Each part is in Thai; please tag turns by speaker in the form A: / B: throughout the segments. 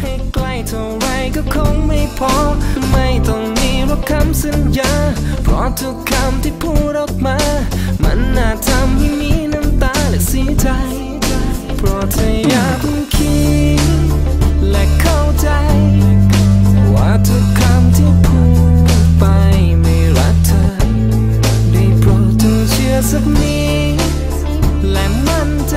A: ให้ใกล้เท่าไรก็คงไม่พอ ไม่ต้องมีรักคำสัญญา เพราะทุกคำที่พูดออกมา มันน่าทำให้มีน้ำตาและเสียใจ เพราะเธอยางคิดและเข้าใจ ว่าทุกคำที่พูดไปไม่รักเธอ ได้โปรดเธอเชื่อสักนิดและมั่นใจ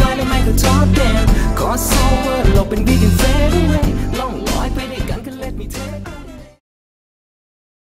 A: fly to make a top down Crossover, open vegan